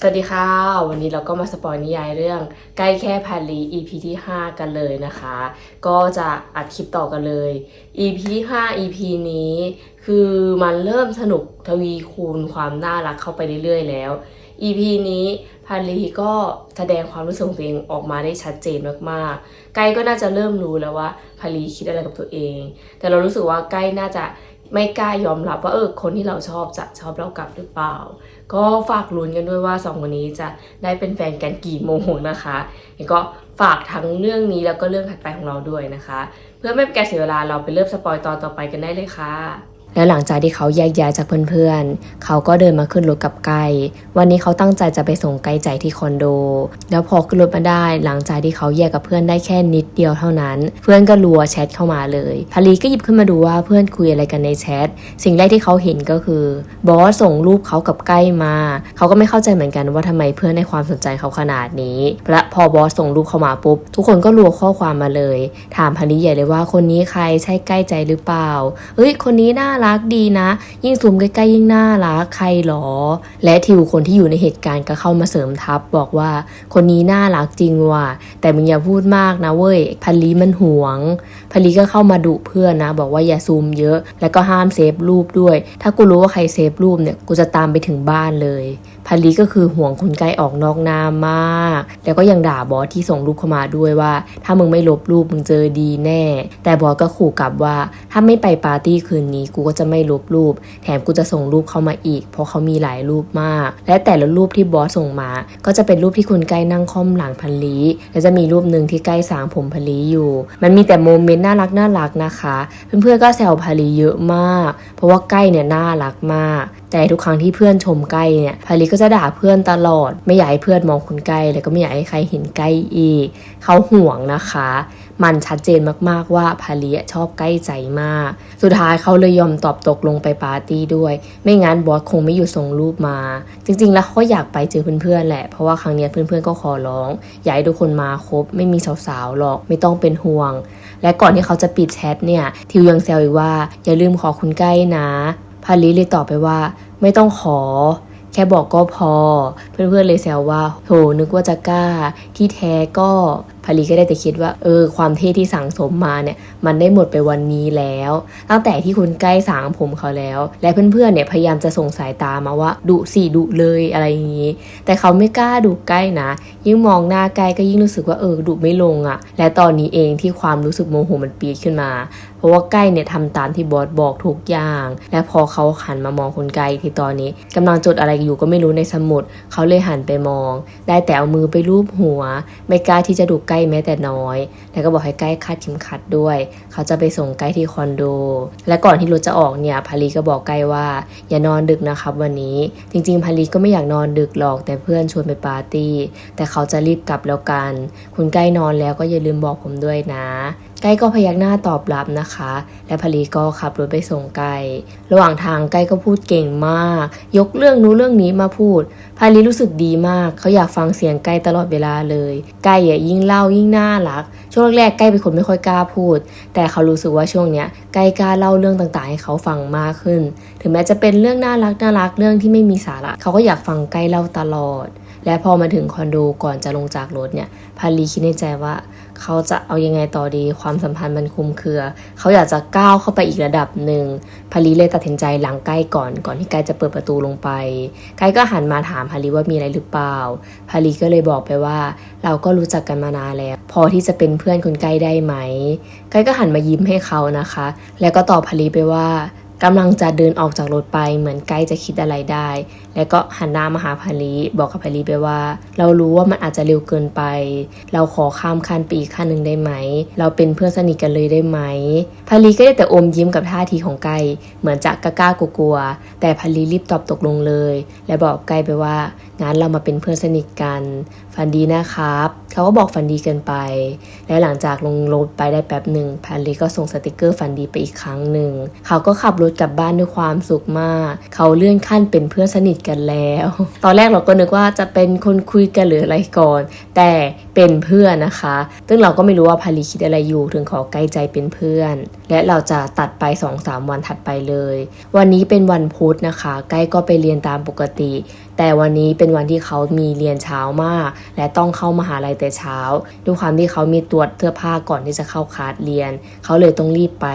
สวัสดีค่ะ วันนี้เราก็มาสปอยนิยายเรื่อง ใกล้แค่พาลี EP ที่ 5 กันเลยนะคะ ก็จะอัดคลิปต่อกันเลย EP ที่ 5 EP นี้ คือมันเริ่มสนุกทวีคูณความน่ารักเข้าไปเรื่อยๆแล้ว EP นี้พาลีก็แสดงความรู้สึกของตัวเองออกมาได้ชัดเจนมากๆ ใกล้ก็น่าจะเริ่มรู้แล้วว่าพาลีคิดอะไรกับตัวเอง แต่เรารู้สึกว่าใกล้น่าจะไม่กล้ายอมรับว่าเออคนที่เราชอบจะชอบเรากลับหรือเปล่า ก็ฝากลุ้นกันด้วยว่าสองคนนี้จะได้เป็นแฟนกันกี่โมงนะคะแล้วก็ฝากทั้งเรื่องนี้แล้วก็เรื่องถัดไปของเราด้วยนะคะ เพื่อไม่เป็นการเสียเวลาเราไปเริ่มสปอยตอนต่อไปกันได้เลยค่ะแล้วหลังจากที่เขาแยกย้ายจากเพื่อนๆ เขาก็เดินมาขึ้นรถกับไกวันนี้เขาตั้งใจจะไปส่งไกใจที่คอนโด แล้วพอขึ้นรถมาได้ หลังจากที่เขาแยกกับเพื่อนได้แค่นิด เดียวเท่านั้น เพื่อนก็รัวแชทเข้ามาเลยพารีก็หยิบขึ้นมาดูว่าเพื่อนคุยอะไรกันในแชทสิ่งแรกที่เขาเห็นก็คือบอสส่งรูปเขากับใกล้มา เขาก็ไม่เข้าใจเหมือนกันว่าทำไมเพื่อนให้ความสนใจเขาขนาดนี้และพอบอสส่งรูปเข้ามาปุ๊บ ทุกคนก็รัวข้อความมาเลย ถามพันนี้ใหญ่เลยว่าคนนี้ใครใช่ใกล้ใจหรือเปล่าเฮ้ยคนนี้น่ารักดีนะ ยิ่งซูมใกล้ๆยิ่งน่ารักใครหรอ และทิวคนที่อยู่ในเหตุการณ์ก็เข้ามาเสริมทัพบอกว่า คนนี้น่ารักจริงว่ะแต่มึงอย่าพูดมากนะเว้ยพันลีมันหวงพลีก็เข้ามาดุเพื่อนนะ บอกว่าอย่าซูมเยอะ แล้วก็ห้ามเซฟรูปด้วย ถ้ากูรู้ว่าใครเซฟรูปเนี่ย กูจะตามไปถึงบ้านเลย พลีก็คือห่วงคนใกล้ออกนอกหน้ามาก แล้วก็ยังด่าบอสที่ส่งรูปเข้ามาด้วยว่า ถ้ามึงไม่ลบรูปมึงเจอดีแน่ แต่บอสก็ขู่กลับว่า ถ้าไม่ไปปาร์ตี้คืนนี้กูก็จะไม่ลบรูป แถมกูจะส่งรูปเข้ามาอีก เพราะเขามีหลายรูปมาก และแต่ละรูปที่บอสส่งมา ก็จะเป็นรูปที่คนใกล้นั่งค่อมหลังพันลีและจะมีรูปหนึ่งที่ใกล้สางผมพันลีอยู่ มันมีแต่โมเมนต์น่ารักน่ารักนะคะ เพื่อนๆก็แซวพาลีเยอะมาก เพราะว่าใกล้เนี่ยน่ารักมาก แต่ทุกครั้งที่เพื่อนชมใกล้เนี่ยพาลีก็จะด่าเพื่อนตลอด ไม่อยากให้เพื่อนมองคนใกล้แล้วก็ไม่อยากให้ใครเห็นใกล้อีก เขาห่วงนะคะ มันชัดเจนมากๆว่าพาลีชอบใกล้ใจมาก สุดท้ายเขาเลยยอมตอบตกลงไปปาร์ตี้ด้วย ไม่งั้นบอสคงไม่อยู่ส่งรูปมา จริงๆ แล้วเขาก็อยากไปเจอเพื่อนๆแหละเพราะว่าครั้งเนี้ยเพื่อนๆก็ขอร้องอยากให้ทุกคนมาครบ ไม่มีสาวๆหรอกไม่ต้องเป็นห่วง และก่อนที่เขาจะปิดแชทเนี่ยทิวยังแซวอีกว่าอย่าลืมขอคุณใกล้นะ พาลีเลยตอบไปว่าไม่ต้องขอ แค่บอกก็พอ เพื่อนๆเลยแซวว่า โหนึกว่าจะกล้า ที่แท้ก็พาลีก็ได้แต่คิดว่า เออ ความเท่ที่สั่งสมมาเนี่ย มันได้หมดไปวันนี้แล้ว ตั้งแต่ที่คุณใกล้สางผมเขาแล้ว และเพื่อนๆเนี่ยพยายามจะส่งสายตามาว่าดุสิดุเลยอะไรอย่างนี้ แต่เขาไม่กล้าดุใกล้นะ ยิ่งมองหน้าใกล้ก็ยิ่งรู้สึกว่าเออดุไม่ลงอะ่ะ และตอนนี้เองที่ความรู้สึกโมโหมันปีดขึ้นมาเพราะว่าใกล้เนี่ยทำตามที่บอสบอกทุกอย่าง และพอเขาหันมามองคนไกลที่ตอนนี้กำลังจดอะไรอยู่ก็ไม่รู้ในสมุด เขาเลยหันไปมอง ได้แต่เอามือไปลูบหัว ไม่กล้าที่จะดูใกล้แม้แต่น้อย แล้วก็บอกให้ใกล้คาดเข็มขัดด้วย เขาจะไปส่งใกล้ที่คอนโด และก่อนที่รถจะออกเนี่ยพารีก็บอกใกล้ว่า อย่านอนดึกนะครับวันนี้ จริงๆพารีก็ไม่อยากนอนดึกหรอกแต่เพื่อนชวนไปปาร์ตี้ แต่เขาจะรีบกลับแล้วกัน คุณใกล้นอนแล้วก็อย่าลืมบอกผมด้วยนะ ใกล้ก็พยักหน้าตอบรับนะคะ และพลีก็ขับรถไปส่งไกลระหว่างทางใกล้ก็พูดเก่งมาก ยกเรื่องนู้เรื่องนี้มาพูดพาลีรู้สึกดีมากเขาอยากฟังเสียงใกล้ตลอดเวลาเลยใกล้อะยิ่งเล่ายิ่งน่ารัก ช่วงแรกๆใกล้เป็นคนไม่ค่อยกล้าพูด แต่เขารู้สึกว่าช่วงเนี้ยใกล้กล้าเล่าเรื่องต่างๆ ให้เขาฟังมากขึ้น ถึงแม้จะเป็นเรื่องน่ารักน่ารักเรื่องที่ไม่มีสาระเขาก็อยากฟังใกล้เล่าตลอด และพอมาถึงคอนโดก่อนจะลงจากรถเนี่ยพาลีคิดในใจว่า เขาจะเอายังไงต่อดี ความสัมพันธ์มันคุมเครือ เขาอยากจะก้าวเข้าไปอีกระดับหนึ่งพารีเลยตัดสินใจหลังใกล้ก่อนก่อนที่กล้จะเปิดประตูลงไปกล้ก็หันมาถามพารีว่ามีอะไรหรือเปล่าพารีก็เลยบอกไปว่า เราก็รู้จักกันมานานแล้ว พอที่จะเป็นเพื่อนคนใกล้ได้ไหมกล้ก็หันมายิ้มให้เขานะคะ แล้วก็ตอบพารีไปว่า กำลังจะเดินออกจากรถไปเหมือนใกล้จะคิดอะไรได้ แล้วก็หันหน้ามาหาพาลีบอกกับพาลีไปว่า เรารู้ว่ามันอาจจะเร็วเกินไป เราขอข้ามขั้นไปอีกขั้นหนึ่งได้ไหม เราเป็นเพื่อนสนิทกันเลยได้ไหมพาลีก็ได้แต่อมยิ้มกับท่าทีของไกเหมือนจะกล้ากลัวแต่พาลีรีบตอบตกลงเลย และบอกไกไปว่า งั้นเรามาเป็นเพื่อนสนิทกันฝันดีนะครับ เขาก็บอกฝันดีกันไป และหลังจากลงรถไปได้แป๊บหนึ่งพาลีก็ส่งสติกเกอร์ฝันดีไปอีกครั้งหนึ่ง เขาก็ขับรถกลับบ้านด้วยความสุขมาก เขาเลื่อนขั้นเป็นเพื่อนสนิทกันแล้ว ตอนแรกเราก็นึกว่าจะเป็นคนคุยกันหรืออะไรก่อน แต่เป็นเพื่อนนะคะ ซึ่งเราก็ไม่รู้ว่าพาลีคิดอะไรอยู่ถึงขอใกล้ใจเป็นเพื่อน และเราจะตัดไป 2-3 วันถัดไปเลย วันนี้เป็นวันพุธนะคะ ใกล้ก็ไปเรียนตามปกติ แต่วันนี้เป็นวันที่เขามีเรียนเช้ามาก และต้องเข้ามหาลัยแต่เช้า ด้วยความที่เขามีตรวจเสื้อผ้าก่อนที่จะเข้าคลาสเรียน เขาเลยต้องรีบไป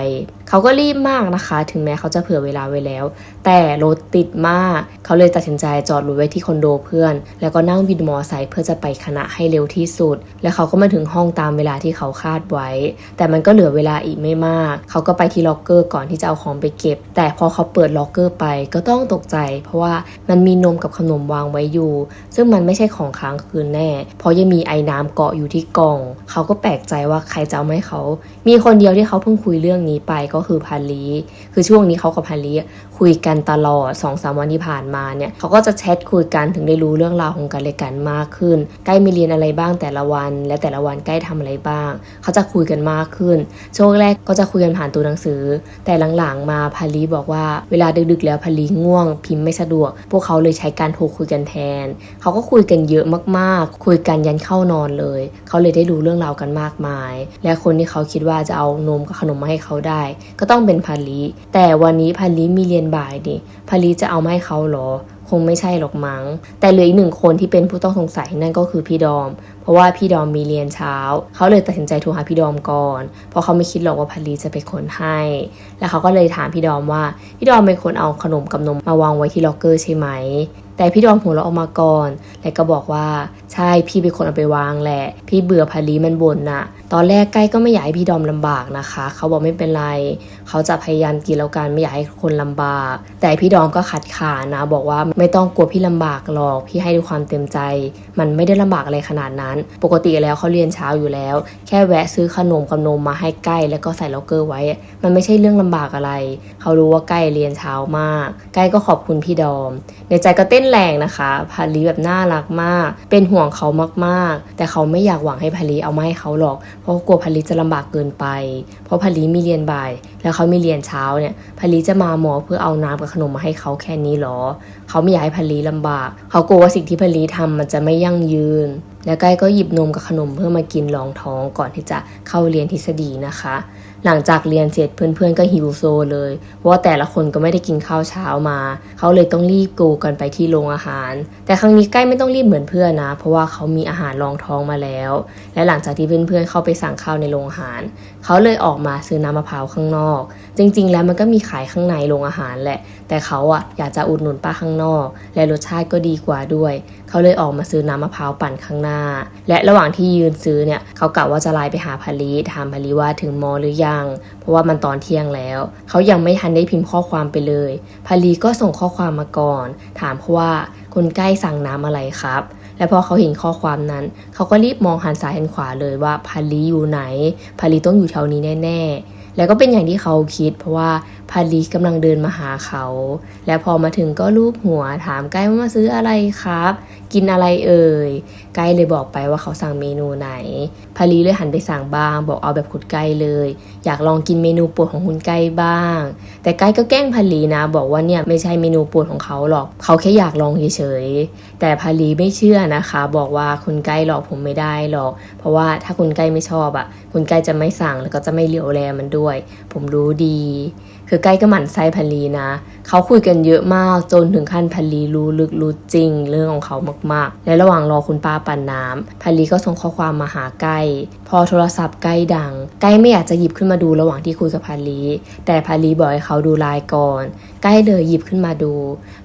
เขาก็รีบมากนะคะ ถึงแม้เขาจะเผื่อเวลาไว้แล้ว แต่รถติดมาก เขาเลยตัดสินใจจอดรถไว้ที่คอนโดเพื่อน แล้วก็นั่งวินมอไซค์เพื่อจะไปคณะให้เร็วที่สุด แล้วเขาก็มาถึงห้องตามเวลาที่เขาคาดไว้ แต่มันก็เหลือเวลาอีกไม่มาก เขาก็ไปที่ล็อกเกอร์ก่อนที่จะเอาของไปเก็บ แต่พอเขาเปิดล็อกเกอร์ไปก็ต้องตกใจ เพราะว่ามันมีนมกับขนมวางไว้อยู่ ซึ่งมันไม่ใช่ของค้างคืนแน่ เพราะยังมีไอ้น้ำเกาะอยู่ที่กล่อง เขาก็แปลกใจว่าใครจะเอามาให้เขา มีคนเดียวที่เขาเพิ่งคุยเรื่องนี้ไปก็คือพาลีคือช่วงนี้เขากับพาลีคุยกันตลอด2อสวันที่ผ่านมาเนี่ยเขาก็จะแชทคุยกันถึงได้รู้เรื่องราวของกันและกันมากขึ้น ใกล้มีเรียนอะไรบ้างแต่ละวัน และแต่ละวันใกล้ทำอะไรบ้าง เขาจะคุยกันมากขึ้น ช่วงแรกก็จะคุยกันผ่านตัวหนังสือ แต่หลังๆมาพาลีบอกว่าเวลาดึกๆแล้วพาลีง่วง พิมพ์ไม่สะดวก พวกเขาเลยใช้การโทรคุยกันแทน เขาก็คุยกันเยอะมากๆ คุยกันยันเข้านอนเลย เขาเลยได้รู้เรื่องราวกันมากมาย และคนที่เขาคิดว่าจะเอานมกับขนมมาให้เขาได้ก็ต้องเป็นพาลีแต่วันนี้พาลีมีเรียนบ่ายดิพาลีจะเอามาให้เขาหรอ คงไม่ใช่หรอกมั้ง แต่เหลืออีกหนึ่งคนที่เป็นผู้ต้องสงสัยนั่นก็คือพี่ดอม เพราะว่าพี่ดอมมีเรียนเช้า เขาเลยตัดสินใจโทรหาพี่ดอมก่อน เพราะเขาไม่คิดหรอกว่าพาลีจะเป็นคนให้ แล้วเขาก็เลยถามพี่ดอมว่า พี่ดอมเป็นคนเอาขนมกับนมมาวางไว้ที่ล็อกเกอร์ใช่ไหมแต่พี่ดอมหัวเราะออกมาก่อน แล้วก็บอกว่า ใช่พี่เป็นคนเอาไปวางแหละ พี่เบื่อพาลีมันบ่นน่ะตอนแรกใกล้ก็ไม่อยากให้พี่ดอมลำบากนะคะ เขาบอกไม่เป็นไร เขาจะพยายามกินแล้วกันไม่อยากให้คนลำบาก แต่พี่ดอมก็ขัดขานะ บอกว่าไม่ต้องกลัวพี่ลำบากหรอก พี่ให้ด้วยความเต็มใจ มันไม่ได้ลำบากอะไรขนาดนั้น ปกติแล้วเขาเรียนเช้าอยู่แล้ว แค่แวะซื้อขนมกับนมมาให้ใกล้ แล้วก็ใส่ล็อกเกอร์ไว้ มันไม่ใช่เรื่องลำบากอะไร เขารู้ว่าใกล้เรียนเช้ามาก ใกล้ก็ขอบคุณพี่ดอม ในใจก็เต้นแรงนะคะพาลีแบบน่ารักมาก เป็นห่วงเขามากๆ แต่เขาไม่อยากหวังให้พาลีเอามาให้เขาหรอกเพราะกลัวพาลีจะลำบากเกินไป เพราะพาลีมีเรียนบ่าย แล้วเขามีเรียนเช้าเนี่ยพาลีจะมาหมอเพื่อเอาน้ำกับขนมมาให้เขาแค่นี้หรอ เขาไม่อยากให้พาลีลำบาก เขากลัวว่าสิ่งที่พาลีทำมันจะไม่ยั่งยืน แล้วใกล้ก็หยิบนมกับขนมเพื่อมากินรองท้องก่อนที่จะเข้าเรียนทฤษฎีนะคะ หลังจากเรียนเสร็จเพื่อนๆก็หิวโซเลย เพราะว่าแต่ละคนก็ไม่ได้กินข้าวเช้ามา เขาเลยต้องรีบกูกันไปที่โรงอาหาร แต่ครั้งนี้ใกล้ไม่ต้องรีบเหมือนเพื่อนนะ เพราะว่าเขามีอาหารรองท้องมาแล้ว และหลังจากที่เพื่อนๆเข้าไปสั่งข้าวในโรงอาหาร เขาเลยออกมาซื้อน้ำมะพร้าวข้างนอก จริง ๆ แล้วมันก็มีขายข้างในโรงอาหารแหละ แต่เขาอะอยากจะอุดหนุนป้าข้างนอก และรสชาติก็ดีกว่าด้วย เขาเลยออกมาซื้อน้ำมะพร้าวปั่นข้างหน้า และระหว่างที่ยืนซื้อเนี่ยเขากะว่าจะไลน์ไปหาพาลีถามพาลีว่าถึงมอหรือยัง เพราะว่ามันตอนเที่ยงแล้ว เขายังไม่ทันได้พิมพ์ข้อความไปเลยพาลีก็ส่งข้อความมาก่อน ถามเขาว่าคุณใกล้สั่งน้ำอะไรครับและพอเขาเห็นข้อความนั้น เขาก็รีบมองหันซ้ายหันขวาเลยว่าพาลีอยู่ไหน พาลีต้องอยู่แถวนี้แน่ ๆ แล้วก็เป็นอย่างที่เขาคิด เพราะว่า พาลีกำลังเดินมาหาเขา และพอมาถึงก็ลูบหัวถามใกล้ว่ามาซื้ออะไรครับ กินอะไรเอ่ยไกด์เลยบอกไปว่าเขาสั่งเมนูไหนพาลีเลยหันไปสั่งบ้าง บอกเอาแบบคุณไกด์เลย อยากลองกินเมนูโปรดของคุณไกด์บ้าง แต่ไกด์ก็แกล้งพาลีนะ บอกว่าเนี่ยไม่ใช่เมนูโปรดของเขาหรอก เขาแค่อยากลองเฉยๆแต่พาลีไม่เชื่อนะคะ บอกว่าคุณไกด์หลอกผมไม่ได้หรอก เพราะว่าถ้าคุณไกด์ไม่ชอบอะ คุณไกด์จะไม่สั่งแล้วก็จะไม่เหลียวแลมันด้วย ผมรู้ดี คือใกล้ก็หมั่นไส้พันลีนะเขาคุยกันเยอะมากจนถึงขั้นพันลีรู้ลึกรู้จริง เรื่องของเขามากๆ และระหว่างรอคุณป้าปั่นน้ำพันลีก็ส่งข้อความมาหาใกล้ พอโทรศัพท์ใกล้ดัง ใกล้ไม่อยากจะหยิบขึ้นมาดูระหว่างที่คุยกับพันลีแต่พันลีบอกให้เขาดูไลน์ก่อน ใกล้เลยหยิบขึ้นมาดู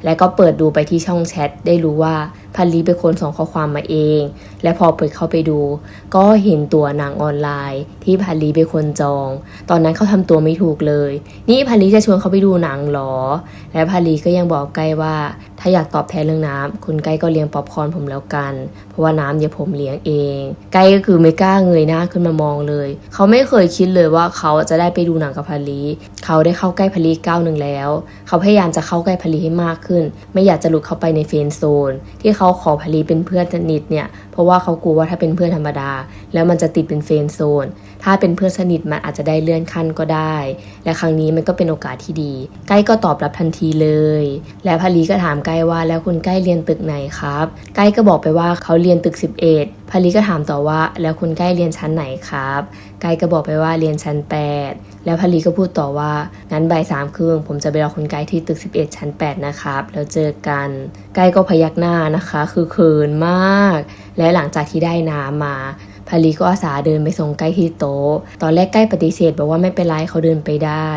และก็เปิดดูไปที่ช่องแชทได้รู้ว่าพันลีเป็นคนส่งข้อความมาเอง และพอเปิดเข้าไปดู ก็เห็นตัวหนางออนไลน์ ที่พันลีเป็นคนจอง ตอนนั้นเขาทำตัวไม่ถูกเลย นี่พันลีจะชวนเขาไปดูหนังหรอและพันลีก็ยังบอกใกล้ว่า ถ้าอยากตอบแทนเรื่องน้ำคุณใกล้ก็เลี้ยงป๊อปคอนผมแล้วกัน เพราะว่าน้ำเดี๋ยวผมเลี้ยงเองใกล้ก็คือไม่กล้าเงยหน้าขึ้นมามองเลย เขาไม่เคยคิดเลยว่าเขาจะได้ไปดูหนังกับพันลีเขาได้เข้าใกล้พันลีก้าวหนึ่งแล้ว เขาพยายามจะเข้าใกล้พันลีให้มากขึ้น ไม่อยากจะหลุดเข้าไปในเฟนโซน ที่เขาขอพันลีเป็นเพื่อนสนิทเนี่ยเพราะว่าเขากลัวว่าถ้าเป็นเพื่อนธรรมดา แล้วมันจะติดเป็นเฟนโซน ถ้าเป็นเพื่อนสนิทมันอาจจะได้เลื่อนขั้นก็ได้ และครั้งนี้มันก็เป็นโอกาสที่ดี ใกล้ก็ตอบรับทันทีเลย และพารีก็ถามใกล้ว่าแล้วคุณใกล้เรียนตึกไหนครับ ใกล้ก็บอกไปว่าเขาเรียนตึก 11พารีก็ถามต่อว่าแล้วคุณใกล้เรียนชั้นไหนครับใกล้ก็บอกไปว่าเรียนชั้น 8 แล้วพารีก็พูดต่อว่า งั้นบ่ายสามครึ่งผมจะไปรอคุณใกล้ที่ตึก 11 ชั้น 8 นะครับ แล้วเจอกันใกล้ก็พยักหน้านะคะ คือเขินมาก และหลังจากที่ได้น้ำมา พารีก็อาสาเดินไปส่งใกล้ที่โต๊ะ ตอนแรกใกล้ปฏิเสธบอกว่าไม่เป็นไรเขาเดินไปได้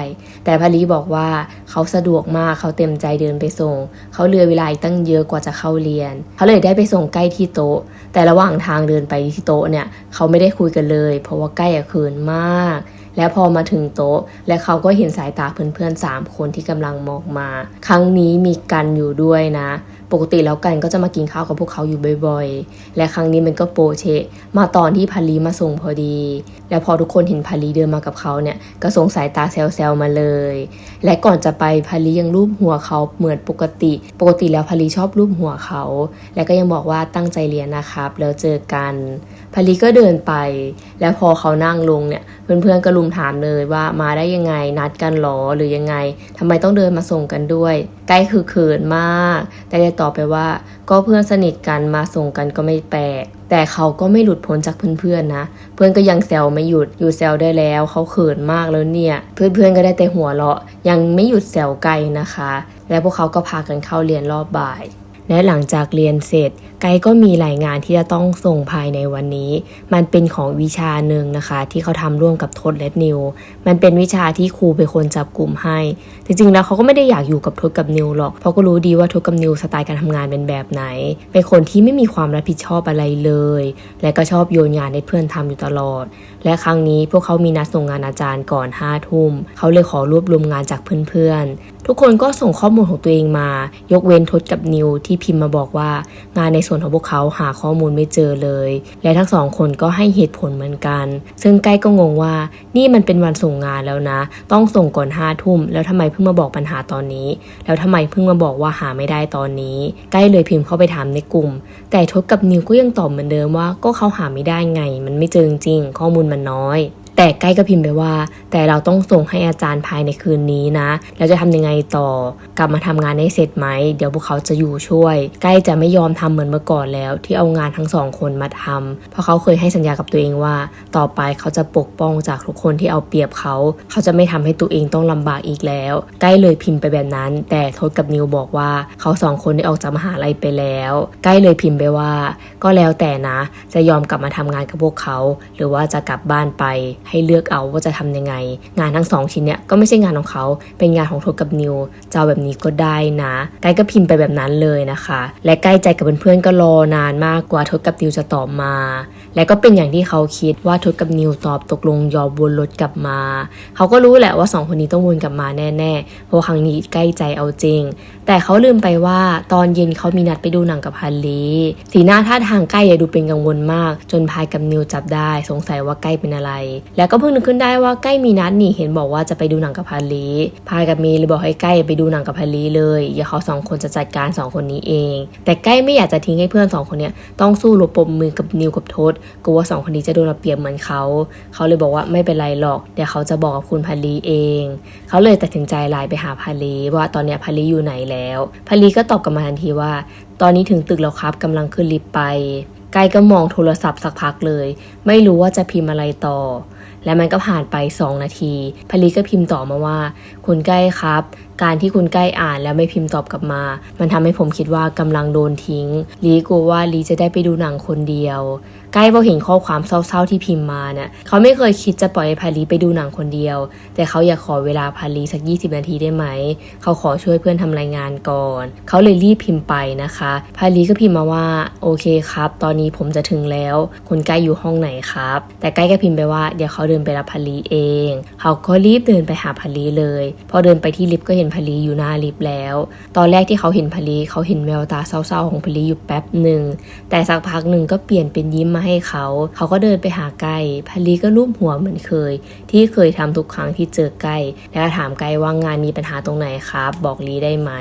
แต่พารีบอกว่าเขาสะดวกมากเขาเต็มใจเดินไปส่ง เขาเหลือเวลาอีกตั้งเยอะกว่าจะเข้าเรียน เขาเลยได้ไปส่งใกล้ที่โต๊ะ แต่ระหว่างทางเดินไปที่โต๊ะเนี่ยเขาไม่ได้คุยกันเลย เพราะว่าใกล้อะเขินมาก และพอมาถึงโต๊ะ และเขาก็เห็นสายตาเพื่อนๆสามคนที่กำลังมองมา ครั้งนี้มีกันอยู่ด้วยนะ ปกติแล้วกันก็จะมากินข้าวกับพวกเขาอยู่บ่อยๆ และครั้งนี้มันก็โปรเชะมาตอนที่พารีมาส่งพอดี และพอทุกคนเห็นพารีเดินมากับเขาเนี่ยก็สงสายตาแซวๆมาเลย และก่อนจะไปพารียังรูปหัวเขาเหมือนปกติ ปกติแล้วพารีชอบรูปหัวเขา และก็ยังบอกว่าตั้งใจเรียนนะครับ แล้วเจอกันพารีก็เดินไป แล้วพอเขานั่งลงเนี่ยเพื่อนๆก็ลุมถามเลยว่ามาได้ยังไงนัดกันหรอหรือยังไงทำไมต้องเดินมาส่งกันด้วย ใกล้คือเขินมาก แต่ได้ตอบไปว่า ก็เพื่อนสนิทกันมาส่งกันก็ไม่แปลก แต่เขาก็ไม่หลุดพ้นจากเพื่อนๆนะ เพื่อนก็ยังแซวไม่หยุด อยู่แซวได้แล้วเขาเขินมากแล้วเนี่ย เพื่อนๆก็ได้แต่หัวเราะ ยังไม่หยุดแซวไกลนะคะ และพวกเขาก็พากันเข้าเรียนรอบบ่าย และหลังจากเรียนเสร็จ ไกด์ก็มีรายงานที่จะต้องส่งภายในวันนี้ มันเป็นของวิชาหนึ่งนะคะ ที่เขาทำร่วมกับทศและนิว มันเป็นวิชาที่ครูเป็นคนจับกลุ่มให้ จริงๆแล้วเขาก็ไม่ได้อยากอยู่กับทศกับนิวหรอกเพราะก็รู้ดีว่าทศกับนิวสไตล์การทำงานเป็นแบบไหน เป็นคนที่ไม่มีความรับผิดชอบอะไรเลย และก็ชอบโยนงานให้เพื่อนทำอยู่ตลอด และครั้งนี้พวกเขามีนัดส่งงานอาจารย์ก่อนห้าทุ่มเขาเลยขอรวบรวมงานจากเพื่อนๆทุกคนก็ส่งข้อมูลของตัวเองมา ยกเว้นทศกับนิวที่พิมพ์มาบอกว่างานในส่วนของพวกเขาหาข้อมูลไม่เจอเลย และทั้งสองคนก็ให้เหตุผลเหมือนกัน ซึ่งใกล้ก็งงว่านี่มันเป็นวันส่งงานแล้วนะ ต้องส่งก่อนห้าทุ่มแล้วทำไมเพิ่งมาบอกปัญหาตอนนี้ แล้วทำไมเพิ่งมาบอกว่าหาไม่ได้ตอนนี้ ใกล้เลยพิมพ์เข้าไปถามในกลุ่ม แต่ทศกับนิวก็ยังตอบเหมือนเดิมว่าก็เขาหาไม่ได้ไง มันไม่เจอจริงข้อมูลมันน้อย แต่ใกล้ก็พิมพ์ไปว่า แต่เราต้องส่งให้อาจารย์ภายในคืนนี้นะ แล้วจะทำยังไงต่อ กลับมาทำงานให้เสร็จไหม เดี๋ยวพวกเขาจะอยู่ช่วย ใกล้จะไม่ยอมทำเหมือนเมื่อก่อนแล้ว ที่เอางานทั้งสองคนมาทำเพราะเขาเคยให้สัญญากับตัวเองว่า ต่อไปเขาจะปกป้องจากทุกคนที่เอาเปรียบเขา เขาจะไม่ทำให้ตัวเองต้องลำบากอีกแล้ว ใกล้เลยพิมพ์ไปแบบนั้น แต่ทศกับนิวบอกว่าเขาสองคนได้ออกจากมหาลัยไปแล้ว ใกล้เลยพิมพ์ไปว่า ก็แล้วแต่นะ จะยอมกลับมาทำงานกับพวกเขา หรือว่าจะกลับบ้านไปให้เลือกเอาว่าจะทำยังไง งานทั้งสองชิ้นเนี่ยก็ไม่ใช่งานของเขา เป็นงานของทศกับนิวจะเอาแบบนี้ก็ได้นะใกล้ก็พิมพ์ไปแบบนั้นเลยนะคะ และใกล้ใจกับเพื่อนๆก็รอนานมากกว่าทศกับนิวจะตอบมา และก็เป็นอย่างที่เขาคิดว่าทศกับนิวตอบตกลงยอมวนรถกลับมา เขาก็รู้แหละว่าสองคนนี้ต้องวนกลับมาแน่ๆ เพราะครั้งนี้ใกล้ใจเอาจริง แต่เขาลืมไปว่าตอนเย็นเขามีนัดไปดูหนังกับฮันลีสีหน้าท่าทางใกล้ยดูเป็นกังวลมาก จนพายกับนิวจับได้ สงสัยว่าใกล้เป็นอะไรแล้วก็เพิ่งนึกขึ้นได้ว่าใกล้มีนัดนี่เห็นบอกว่าจะไปดูหนังกับฮันลีพายกับมีเลยบอกให้ใกล้ไปดูหนังกับฮันลีเลยอย่าเขาสองคนจะจัดการสองคนนี้เอง แต่ใกล้ไม่อยากจะทิ้งให้เพื่อนสองคนเนี้ยต้องสู้รบปมมือกับนิวกับทศกลัวว่าสองคนนี้จะโดนเอาเปรียบเหมือนเขา เขาเลยบอกว่าไม่เป็นไรหรอกเดี๋ยวเขาจะบอกกับคุณพาลีเอง เขาเลยตัดสินใจไลน์ไปหาพาลีว่าตอนเนี้ยพาลีอยู่ไหนแล้วพาลีก็ตอบกลับมาทันทีว่า ตอนนี้ถึงตึกแล้วครับกำลังขึ้นลิฟต์ไปไกลก็มองโทรศัพท์สักพักเลย ไม่รู้ว่าจะพิมพ์อะไรต่อ และมันก็ผ่านไป 2 นาทีพลีก็พิมพ์ต่อมาว่า คุณใกล้ครับ การที่คุณใกล้อ่านแล้วไม่พิมพ์ตอบกลับมา มันทำให้ผมคิดว่ากำลังโดนทิ้งลีกลัวว่าลีจะได้ไปดูหนังคนเดียว ใกล้พอเห็นข้อความเศร้าๆที่พิมพ์มาเนี่ยเขาไม่เคยคิดจะปล่อยให้พาลีไปดูหนังคนเดียว แต่เขาอยากขอเวลาพาลีสัก 20 นาทีได้ไหม เขาขอช่วยเพื่อนทำรายงานก่อน เขาเลยรีบพิมพ์ไปนะคะ พาลีก็พิมพ์มาว่าโอเคครับ ตอนนี้ผมจะถึงแล้วคุณใกล้อยู่ห้องไหนครับ แต่ใกล้ก็พิมพ์ไปว่าเดี๋ยวเขาเดินไปรับพาลีเอง เขาก็รีบเดินไปหาพาลีเลย พอเดินไปที่ลิฟต์ก็เห็นพาลีอยู่หน้าลิฟต์แล้ว ตอนแรกที่เขาเห็นพาลีเขาเห็นแววตาเศร้าๆของพาลีอยู่แป๊บหนึ่งแต่สักพักหนึ่งก็เปลี่ยนเป็นยิ้มมามาให้เขา เขาก็เดินไปหาไก่พลีก็ลูบหัวเหมือนเคย ที่เคยทำทุกครั้งที่เจอไก่แล้วก็ถามไก่ว่างานมีปัญหาตรงไหนครับ บอกลีได้ไหม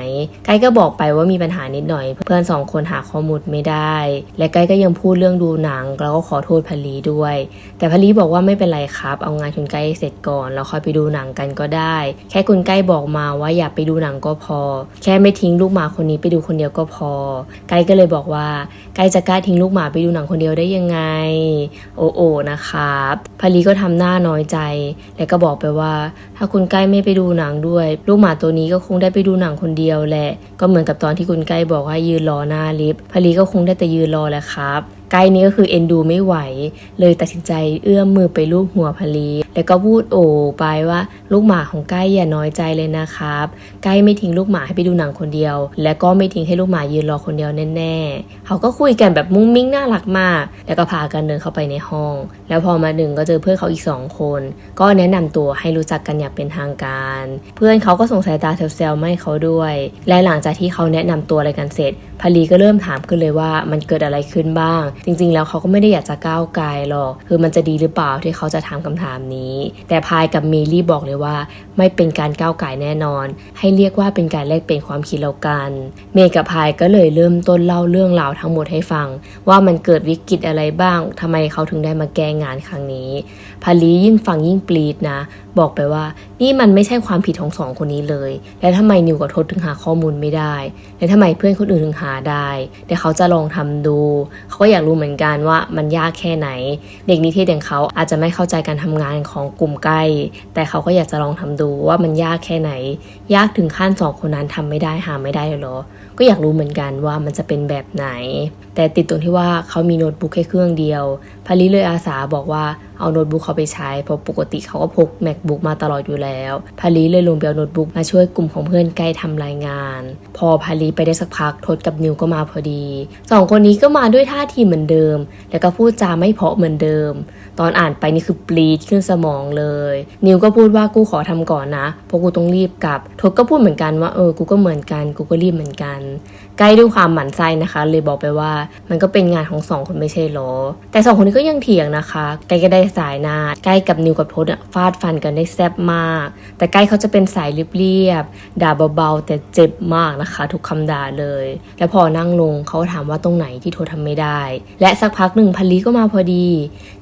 ไก่ก็บอกไปว่ามีปัญหานิดหน่อย เพื่อนสองคนหาข้อมูลไม่ได้ และไก่ก็ยังพูดเรื่องดูหนัง แล้วก็ขอโทษพลีด้วย แต่พลีบอกว่าไม่เป็นไรครับ เอางานคุณไก่เสร็จก่อนแล้วค่อยไปดูหนังกันก็ได้ แค่คุณไก่บอกมาว่าอยากไปดูหนังก็พอ แค่ไม่ทิ้งลูกหมาคนนี้ไปดูคนเดียวก็พอ ไก่ก็เลยบอกว่าไก่จะกล้าทิ้งลูกหมาไปดูหนังคนเดียวได้ยังไงโอโอนะครับพาลีก็ทำหน้าน้อยใจ แล้วก็บอกไปว่า ถ้าคุณใกล้ไม่ไปดูหนังด้วย ลูกหมาตัวนี้ก็คงได้ไปดูหนังคนเดียวแหละ ก็เหมือนกับตอนที่คุณใกล้บอกว่ายืนรอหน้าลิฟต์พาลีก็คงได้แต่ยืนรอแหละครับ ไก่นี้ก็คือเอ็นดูไม่ไหว เลยตัดสินใจเอื้อมมือไปลูบหัวพลี แล้วก็พูดโอไปว่าลูกหมาของไก่อย่าน้อยใจเลยนะครับไก่ไม่ทิ้งลูกหมาให้ไปดูหนังคนเดียว และก็ไม่ทิ้งให้ลูกหมายืนรอคนเดียวแน่ๆเขาก็คุยกันแบบมุ้งมิ้งน่ารักมาก แล้วก็พากันเดินเข้าไปในห้อง แล้วพอมาถึงก็เจอเพื่อนเขาอีกสองคน ก็แนะนำตัวให้รู้จักกันอย่างเป็นทางการ เพื่อนเขาก็ส่งสายตาแซวๆไม่เขาด้วย และหลังจากที่เขาแนะนำตัวอะไรกันเสร็จพลีก็เริ่มถามขึ้นเลยว่ามันเกิดอะไรขึ้นบ้างจริง ๆ แล้วเขาก็ไม่ได้อยากจะก้าวไกลหรอกคือมันจะดีหรือเปล่าที่เขาจะถามคำถามนี้ แต่พายกับเมลี่บอกเลยว่า ไม่เป็นการก้าวไก่แน่นอน ให้เรียกว่าเป็นการแลกเปลี่ยนความคิดแล้วกัน เมย์กับพายก็เลยเริ่มต้นเล่าเรื่องราวทั้งหมดให้ฟัง ว่ามันเกิดวิกฤตอะไรบ้างทำไมเขาถึงได้มาแก้งานครั้งนี้ พาลียิ่งฟังยิ่งปลีดนะ บอกไปว่า นี่มันไม่ใช่ความผิดของสองคนนี้เลย แล้วทำไมนิวกับทศถึงหาข้อมูลไม่ได้ และทำไมเพื่อนคนอื่นถึงหาได้เดี๋ยวเขาจะลองทำดู เขาก็อยากรู้เหมือนกันว่ามันยากแค่ไหน เด็กนิเทศอย่างเขาอาจจะไม่เข้าใจการทำงานของกลุ่มใกล้ แต่เขาก็อยากจะลองทำดูว่ามันยากแค่ไหน ยากถึงขั้นสองคนนั้นทำไม่ได้หาไม่ได้เลยเหรอ ก็อยากรู้เหมือนกันว่ามันจะเป็นแบบไหน แต่ติดตรงที่ว่าเขามีโน้ตบุ๊กแค่เครื่องเดียวพาริเลยอาสาบอกว่าเอาโน้ตบุ๊กเขาไปใช้เพราะปกติเขาก็พก macbook มาตลอดอยู่แล้วพาริเลยลงไปเอาโน้ตบุ๊กมาช่วยกลุ่มของเพื่อนใกล้ทำรายงาน พอพาริไปได้สักพักทศกับนิวก็มาพอดีสองคนนี้ก็มาด้วยท่าทีเหมือนเดิม แล้วก็พูดจาไม่เพาะเหมือนเดิม ตอนอ่านไปนี่คือปลีดขึ้นสมองเลย นิวก็พูดว่ากูขอทำก่อนนะเพราะกูต้องรีบกลับทศก็พูดเหมือนกันว่าเออกูก็เหมือนกันกูก็รีบเหมือนกัน ใกล้ด้วยความหมั่นไส้นะคะ เลยบอกไปว่ามันก็เป็นงานของสองคนไม่ใช่หรอ แต่สองคนนี้ก็ยังเถียงนะคะใกล้ก็ได้สายหน้าใกล้กับนิวกับทศอะฟาดฟันกันได้แซ่บมาก แต่ใกล้เขาจะเป็นสายเรียบๆด่าเบาๆ แต่เจ็บมากนะคะ ทุกคำด่าเลย แล้วพอนั่งลงเขาถามว่าตรงไหนที่ทศทำไม่ได้ และสักพักหนึ่งพลีก็มาพอดี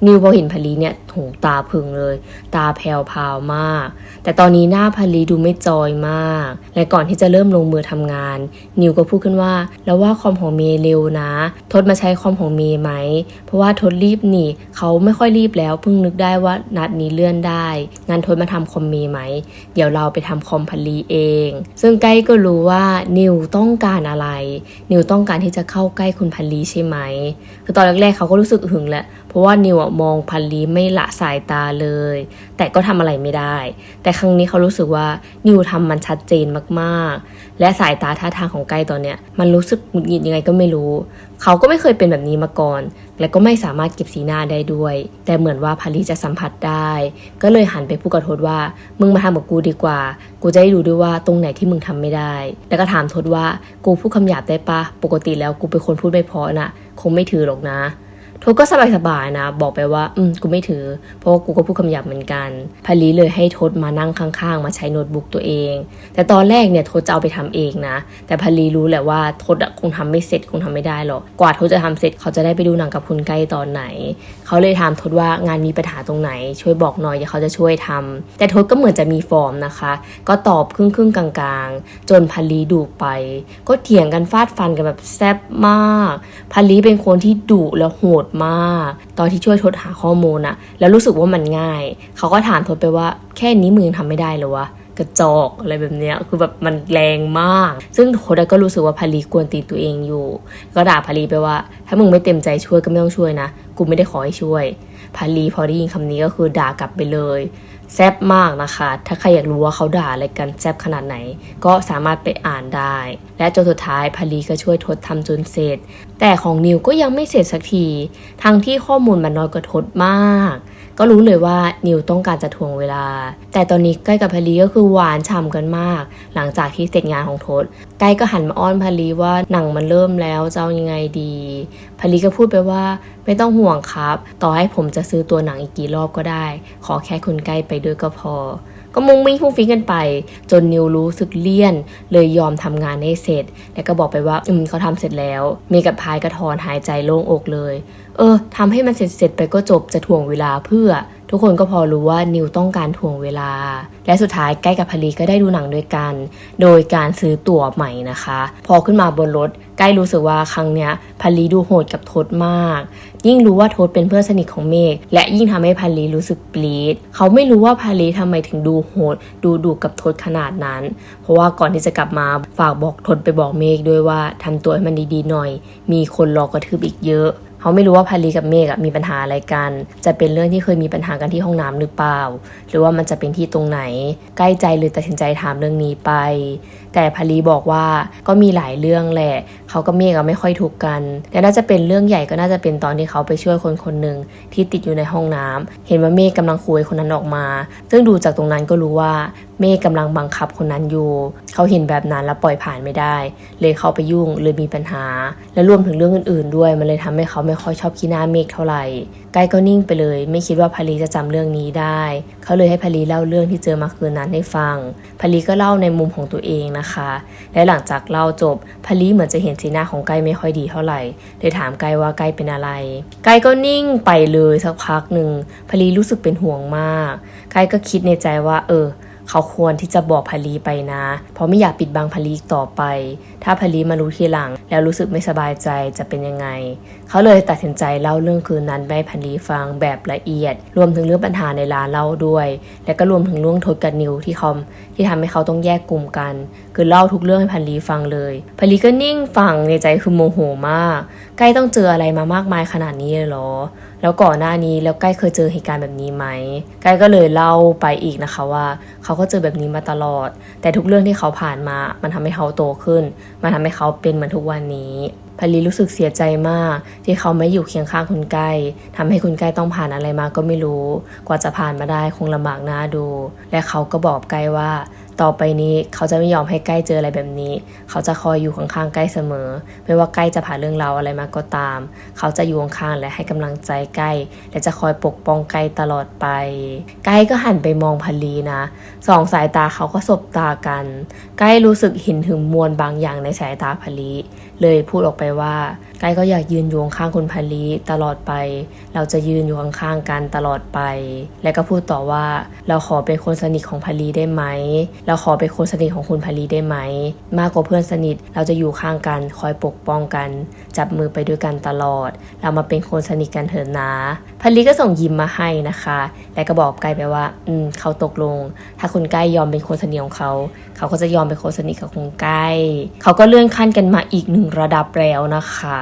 นิวพอเห็นพลีเนี่ยถูตาพึงเลย ตาแผ่วพาวมาก แต่ตอนนี้หน้าพลีดูไม่จอยมาก และก่อนที่จะเริ่มลงมือทำงาน นิวก็พูดขึ้นว่าแล้วว่าคอมของเมย์เร็วนะ ทดมาใช้คอมของเมย์ไหม เพราะว่าทดรีบหนีเขาไม่ค่อยรีบแล้วเพิ่งนึกได้ว่านัดนี้เลื่อนได้ งานทดมาทำคอมเมย์ไหม เดี๋ยวเราไปทำคอมพลีเอง ซึ่งใกล้ก็รู้ว่านิวต้องการอะไร นิวต้องการที่จะเข้าใกล้คุณพลีใช่ไหม คือตอนแรกๆเขาก็รู้สึกหึงแหละ เพราะว่านิวมองพันลีไม่ละสายตาเลย แต่ก็ทำอะไรไม่ได้ แต่ครั้งนี้เขารู้สึกว่านิวทำมันชัดเจนมากๆ และสายตาท่าทางของไกตอนเนี้ยมันรู้สึกหงุดหงิดยังไงก็ไม่รู้ เขาก็ไม่เคยเป็นแบบนี้มาก่อน และก็ไม่สามารถเก็บสีหน้าได้ด้วย แต่เหมือนว่าพารีจะสัมผัสได้ ก็เลยหันไปพูดกับทศว่า มึงมาทำกับกูดีกว่า กูจะได้ดูด้วยว่าตรงไหนที่มึงทำไม่ได้ แล้วก็ถามทศว่ากูพูดคำหยาบได้ปะปกติแล้วกูเป็นคนพูดไม่เพราะนะคงไม่ถือหรอกนะ ทก็สบายๆนะ บอกไปว่า อืม กูไม่ถือ เพราะว่ากูก็พูดคำหยาบเหมือนกันพาลีเลยให้ทศมานั่งข้างๆ มาใช้โน้ตบุ๊กตัวเอง แต่ตอนแรกเนี่ยทศจะเอาไปทำเองนะ แต่พาลีรู้แหละว่าทศคงทำไม่เสร็จคงทำไม่ได้หรอก กว่าทศจะทำเสร็จเขาจะได้ไปดูหนังกับคุณใกล้ตอนไหน เขาเลยถามทศว่างานมีปัญหาตรงไหน ช่วยบอกหน่อยเดี๋ยวเขาจะช่วยทำแต่ทศก็เหมือนจะมีฟอร์มนะคะ ก็ตอบครึ่งๆกลางๆ จนพาลีดุไป ก็เถียงกันฟาดฟันกันแบบแซ่บมากพาลีเป็นคนที่ดุและโหดมาก ตอนที่ช่วยทศหาข้อมูลอะแล้วรู้สึกว่ามันง่าย เขาก็ถามทศไปว่าแค่นี้มึงยังทำไม่ได้เหรอวะกระจอกอะไรแบบเนี้ยคือแบบมันแรงมาก ซึ่งโคดก็รู้สึกว่าพารีกวนตีตัวเองอยู่ ก็ด่าพารีไปว่า ถ้ามึงไม่เต็มใจช่วยก็ไม่ต้องช่วยนะ กูไม่ได้ขอให้ช่วย พารีพอได้ยินคำนี้ก็คือด่ากลับไปเลย แซบมากนะคะ ถ้าใครอยากรู้ว่าเขาด่าอะไรกันแซบขนาดไหน ก็สามารถไปอ่านได้ และจนสุดท้ายพารีก็ช่วยทดทำจนเสร็จ แต่ของนิวก็ยังไม่เสร็จสักที ทั้งที่ข้อมูลมันน้อยกว่าทดมาก ก็รู้เลยว่านิวต้องการจะทวงเวลา แต่ตอนนี้ใกล้กับพลีก็คือหวานฉ่ำกันมาก หลังจากที่เสร็จงานของทศใกล้ก็หันมาอ้อนพลีว่าหนังมันเริ่มแล้วจะเอายังไงดีพลีก็พูดไปว่าไม่ต้องห่วงครับ ต่อให้ผมจะซื้อตัวหนังอีกกี่รอบก็ได้ ขอแค่คุณใกล้ไปด้วยก็พอ ก็มุ่งมิ่งฟุ้งฟิ้งกันไป จนนิวรู้สึกเลี่ยน เลยยอมทำงานให้เสร็จ แล้วก็บอกไปว่าอืมเขาทำเสร็จแล้ว มีกับพายกระทอนหายใจโล่งอกเลย เออทำให้มันเสร็จเสร็จไปก็จบจะถ่วงเวลาเพื่อ ทุกคนก็พอรู้ว่านิวต้องการถ่วงเวลา และสุดท้ายใกล้กับพลีก็ได้ดูหนังด้วยกัน โดยการซื้อตั๋วใหม่นะคะ พอขึ้นมาบนรถใกล้รู้สึกว่าครั้งเนี้ยพลีดูโหดกับทศมาก ยิ่งรู้ว่าทษเป็นเพื่อนสนิทของเมฆและยิ่งทำให้พาลีรู้สึกปลีดเขาไม่รู้ว่าพาลีทำไมถึงดูโหด ดูดุกับทษขนาดนั้น เพราะว่าก่อนที่จะกลับมาฝากบอกทศไปบอกเมฆด้วยว่าทำตัวให้มันดีๆหน่อย มีคนรอกระทืบอีกเยอะ เขาไม่รู้ว่าพาลีกับเมฆมีปัญหาอะไรกัน จะเป็นเรื่องที่เคยมีปัญหากันที่ห้องน้ำหรือเปล่า หรือว่ามันจะเป็นที่ตรงไหน ใกล้ใจเลยตัดสินใจถามเรื่องนี้ไป แต่พาลีบอกว่าก็มีหลายเรื่องแหละ เขากับเมฆไม่ค่อยถูกกัน แต่น่าจะเป็นเรื่องใหญ่ก็น่าจะเป็นตอนที่เขาไปช่วยคนคนหนึ่งที่ติดอยู่ในห้องน้ำเห็นว่าเมฆกำลังคุยคนนั้นออกมา ซึ่งดูจากตรงนั้นก็รู้ว่าเมฆกำลังบังคับคนนั้นอยู่ เขาเห็นแบบนั้นแล้วปล่อยผ่านไม่ได้ เลยเข้าไปยุ่งเลยมีปัญหา และรวมถึงเรื่องอื่น ๆ ด้วย มันเลยทำให้เขาไม่ค่อยชอบขี้หน้าเมฆเท่าไหร่กล้ก็นิ่งไปเลย ไม่คิดว่าพารีจะจำเรื่องนี้ได้ เขาเลยให้พารีเล่าเรื่องที่เจอมาคืนนั้นให้ฟังพารีก็เล่าในมุมของตัวเองนะคะ และหลังจากเล่าจบพารีเหมือนจะเห็นสีหน้าของไกไม่ค่อยดีเท่าไหร่เลยถามไกว่าไกเป็นอะไร ไกก็นิ่งไปเลยสักพักหนึ่งพารีรู้สึกเป็นห่วงมาก ไกก็คิดในใจว่า เออ เขาควรที่จะบอกพาลีไปนะ เพราะไม่อยากปิดบังพาลีอีกต่อไป ถ้าพาลีมารู้ทีหลัง แล้วรู้สึกไม่สบายใจจะเป็นยังไง เขาเลยตัดสินใจเล่าเรื่องคืนนั้นให้พาลีฟังแบบละเอียด รวมถึงเรื่องปัญหาในร้านเล่าด้วย และก็รวมถึงเรื่องทศกับนิวที่เขาที่ทำให้เขาต้องแยกกลุ่มกัน คือเล่าทุกเรื่องให้พาลีฟังเลยพาลีก็นิ่งฟังในใจคือโมโหมาก ใกล้ต้องเจออะไรมามากมายขนาดนี้เลยเหรอ แล้วก่อนหน้านี้แล้วใกล้เคยเจอเหตุการณ์แบบนี้ไหมใกล้ก็เลยเล่าไปอีกนะคะว่า เขาก็เจอแบบนี้มาตลอด แต่ทุกเรื่องที่เขาผ่านมา มันทำให้เขาโตขึ้น มันทำให้เขาเป็นเหมือนทุกวันนี้ พลีรู้สึกเสียใจมาก ที่เขาไม่อยู่เคียงข้างคุณใกล้ทำให้คุณใกล้ต้องผ่านอะไรมาก็ไม่รู้ กว่าจะผ่านมาได้คงลำบากหน้าดู และเขาก็บอกใกล้ว่า ต่อไปนี้เขาจะไม่ยอมให้ใกล้เจออะไรแบบนี้ เขาจะคอยอยู่ข้างๆใกล้เสมอ ไม่ว่าใกล้จะผ่านเรื่องราวอะไรมาก็ตาม เขาจะอยู่ข้างๆและให้กำลังใจใกล้ และจะคอยปกป้องใกล้ตลอดไป ใกล้ก็หันไปมองพลีนะสองสายตาเขาก็สบตากัน ใกล้รู้สึกเห็นถึงมวลบางอย่างในสายตาพลีเลยพูดออกไปว่าใกล้ก็อยากยืนอยู่ข้างคุณพลีตลอดไป เราจะยืนอยู่ข้างๆกันตลอดไป และก็พูดต่อว่าเราขอเป็นคนสนิทของพลีได้ไหมเราขอเป็นคนสนิทของคุณพลีได้ไหม มากกว่าเพื่อนสนิทเราจะอยู่ข้างกันคอยปกป้องกัน จับมือไปด้วยกันตลอด เรามาเป็นคนสนิทกันเถอะนะพลีก็ส่งยิ้มมาให้นะคะ และก็บอกไกลไปว่า อืมเขาตกลง ถ้าคุณใกลยอมเป็นคนสนิทของเขาเขาก็จะยอมเป็นคนสนิทกับคุณใกลเขาก็เลื่อนขั้นกันมาอีกหนึ่งระดับแล้วนะคะ